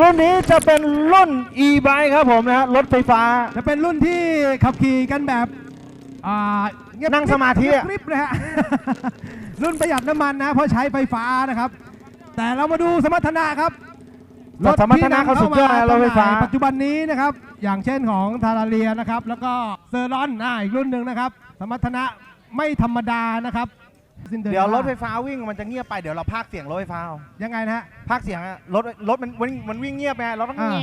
รุ่นนี้จะเป็นรุ่น e-bike ครับผมนะฮะรถไฟฟ้า จะเป็นรุ่นที่ขับขี่กันแบบอ่าเงียบนั่งสมาธิอะเงียบกริบเลยฮะ รุ่นประหยัดน้ำมันนะ เพราะใช้ไฟฟ้านะครับ แต่เรามาดูสมรรถนะครับแต่สมรรถนะเขาสุดยอดนะรถไฟฟ้าปัจจุบันนี้นะครับ อย่างเช่นของทาราเรียนะครับ แล้วก็เซอร์รอนอ่าอีกรุ่นหนึ่งนะครับ สมรรถนะไม่ธรรมดานะครับ Cinderella เดี๋ยวรถไฟฟ้าวิ่งมันจะเงียบไปเดี๋ยวเราพากย์เสียงรถไฟฟ้าเอายังไงนะฮะ พากย์เสียงอะรถรถมันมันมันวิ่งเงียบไงเราต้องอ่า แง่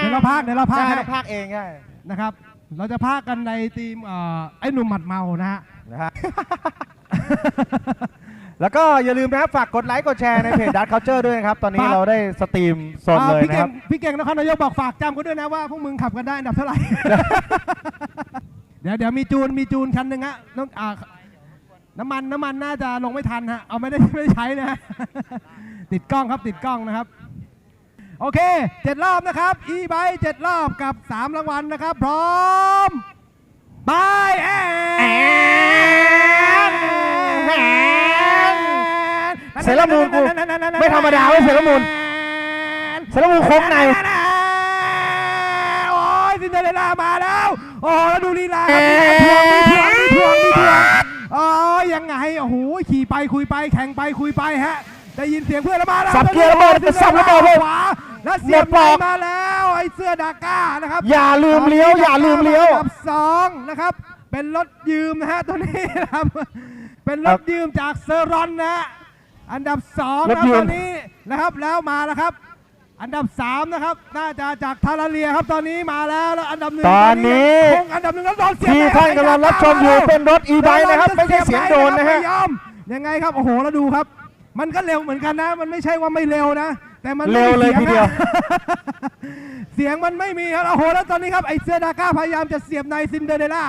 เดี๋ยวเราพากย์เดี๋ยวเราพากย์ใช่ให้เราพากย์เองใช่นะครับ เราจะพากย์กันในทีมเอ่อไอ้หนุ่มหมัดเมานะฮะ นะฮะ แล้วก็อย่าลืมนะครับฝากกดไลค์กดแชร์ในเพจดัตเคาเจอร์ด้วยนะครับ ตอนนี้ฝาก เราได้สตรีมสดอ่าเลยพี่นะเก่คงรับพี่เก่งนครนายกบอกฝากจำกันด้วยนะว่าพวกมึงขับกันได้อันดับเท่าไหร่ เดี๋ยวเดี๋ยวมีจูนมีจูนคันหนึ่งฮะน้องอ่า น้ำมันน้ำมันน่าจะลงไม่ทันฮะเอาไม่ได้ไม่ได้ใช้นะ ติดกล้องครับติดกล้องนะครับ โอเคเจ็ดรอบนะครับ e b i เจ็ดรอบกับ3รางวัลนะครับ พร้อมบายแอนเซรามูนกูไม่ธรรมดาเว้ยเซรามูนเซรามูนโค้งในโอ้ยซินเดอเรลล่ามาแล้ว โอ้แล้วดูลีลาครับ โอ้โหขี่ไปคุยไปแข่งไปคุยไปฮะ ได้ยินเสียงเพื่อนแล้วมาแล้วสับเกียร์ระเบิดซินดอสับระเบิดล่าเลยขวาแล้วเสียบหมดปลอกมาแล้วไอ้เสื้อดาก้านะครับอย่าลืมเลี้ยวอย่าลืมเลี้ยวอันดับสองนะครับ เป็นรถยืมนะฮะตัวนี้นะครับเป็นรถยืมจากเซอร์รอนนะฮะอันดับสองรนะถยืมตอนนี้นะครับแล้วมาแล้วครับ อันดับสามนะครับ น่าจะจากทาราเลียครับตอนนี้มาแล้วแล้วอันดับหนึ่งตอนนี้ คงอันดับหนึ่งแล้วโดนเสียบที่ไปท่านกำลังรับชมอยู่เป็นรถ e-bike นะครับ ไม่ใช่เสียงโดรนนะฮะ ไม่ยอมยังไงครับโอ้โหแล้วดูครับ มันก็เร็วเหมือนกันนะ มันไม่ใช่ว่าไม่เร็วนะ แต่มันไม่เร็วเลยมีทีเดียว นะ เสียงมันไม่มีครับโอ้โหแล้วตอนนี้ครับไอเสื้อดาก้าพยายามจะเสียบในซินเดอเรลล่า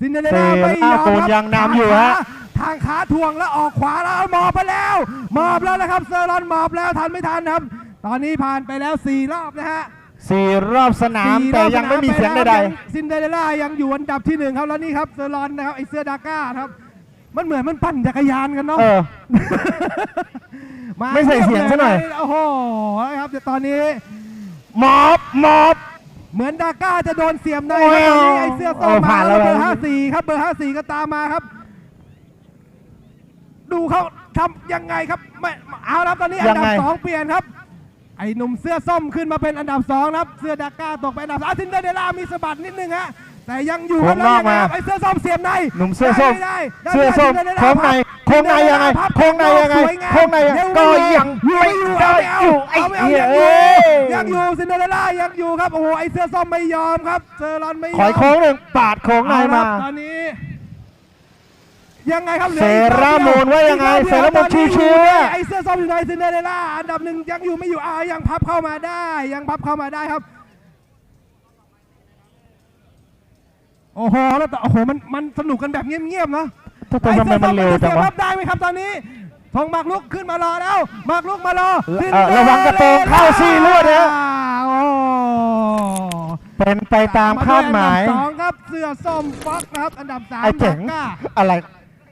ซินเดอเรลล่าไม่ยอมเซรามูนครับยังนำอยู่ฮะทางขาทวงแล้วออกขวาแล้วหมอบไปแล้วหมอบแล้วนะครับเซอร์รอนหมอบแล้วทันไม่ทันครับ ตอนนี้ผ่านไปแล้ว 4 รอบนะฮะสี่รอบสนาม สี่แต่รอบยังไม่มีสนาเสียงปใดแล้วซินเดอเรลล่ายังอยู่อันดับที่หนึ่งครับแล้วนี่ครับเซอร์รอนนะครับไอเสื้อดาก้าครับ มันเหมือนมันปั่นจักรยานกันๆเนาะ เออมาไม่ใส่เสียงซะหน่อย โอ้โหนะครับแต่ตอนนี้มอบมอบ เหมือนดาก้าจะโดนเสียมในโอ้คยรับตอนนี้ไอเสื้อส้มเออมาผ่านแล้วแล้ว เบอร์แล้วห้าสี่ครับเบอร์ห้าสี่ก็ตามมาครับ ดูเขาทำยังไงครับไม่เอาแล้วตอนนี้อันดัยังบไง สองเปลี่ยนครับ ไอหนุ่มเสื้อส้มขึ้นมาเป็นอันดับสองนะครับ เสื้อดาก้าตกไปอันดับสามซินเดอเรลล่ามีสะบัดนิดนึงฮะ แต่ยังอยู่ครับโค้งนอกแล้วยังไงครับมาไอเสื้อส้มเสียบในหนุ่มเสื้อส้ม ได้ได้เสื้อส้มได้ได้โค้งในพับโค้งในยังไงพับโค้งในยังไงสวามโค้งในยังไงก็ยังไม่ได้อยู่ไอ้เอาไม่เอาเหี้ยยังอเอ้ยู่ยยังอยู่ซินเดอเรลล่ายังอยู่ครับ โอ้โห ไอเสื้อส้มไม่ยอมครับเซอร์รอนไม่ยอมขอยโค้งหนึ่งปาดโค้งในเอละมาตอนนี้ ยังไงครับหลืเซออีกรามูนว่ายังไงอีกรอบดีวเซรามูนตอชิวๆเนี่ย ไอเสื้อส้มอยู่ในซินเดอเรลล่าอันดับหนึ่งยังอยู่ไม่อยู่อ่ายังพับเข้ามาได้ ยังพับเข้ามาได้ครับ โอ้โหแล้วแต่โอ้โหมันมันสนุกกันแบบเงียบๆเนาะทำไมมันเร็วจังวะ ไอ้เสื้อส้มมันจเสียบรับได้ไหมครับตอนนี้ธงหมากลุกขึ้นมารอแล้วหมากลุกมารอเออระวังกระโปรงเข้าซี่ลวดนะโอ้ เป็นไปตามคาดหมายอันดับสองครับเสื้อส้มฟ็อกนะครับ อันดับสามไอ้เจ๋งดาก้าอะไร